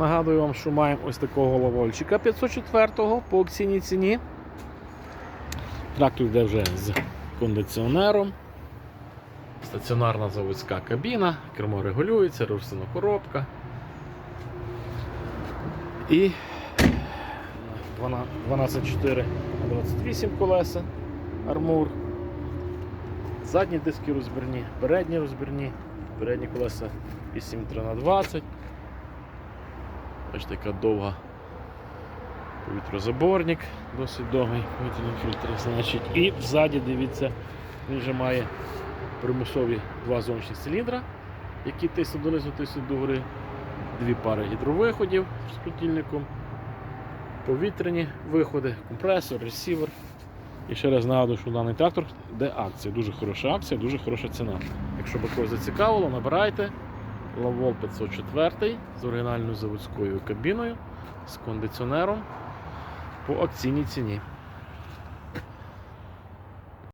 Нагадую вам, що маємо ось такого головольчика 504-го по акційній ціні. Трактор йде вже з кондиціонером. Стаціонарна заводська кабіна, кермо регулюється, рушина коробка. І 12,4 на 28 колеса, армур. Задні диски розбірні, передні розбірні, передні колеса 8,3 на 20. Ось така довга повітрозаборник, досить довгий повітряний фільтр. Значить. І ззаді, дивіться, він вже має примусові два зовнішні циліндра, які тиснуть донизу, тиснуть догори, дві пари гідровиходів з крутільником, повітряні виходи, компресор, ресівер. І ще раз нагадую, що даний трактор де акція. Дуже хороша акція, дуже хороша ціна. Якщо би когось зацікавило, набирайте Лавол 504 з оригінальною заводською кабіною, з кондиціонером по акційній ціні.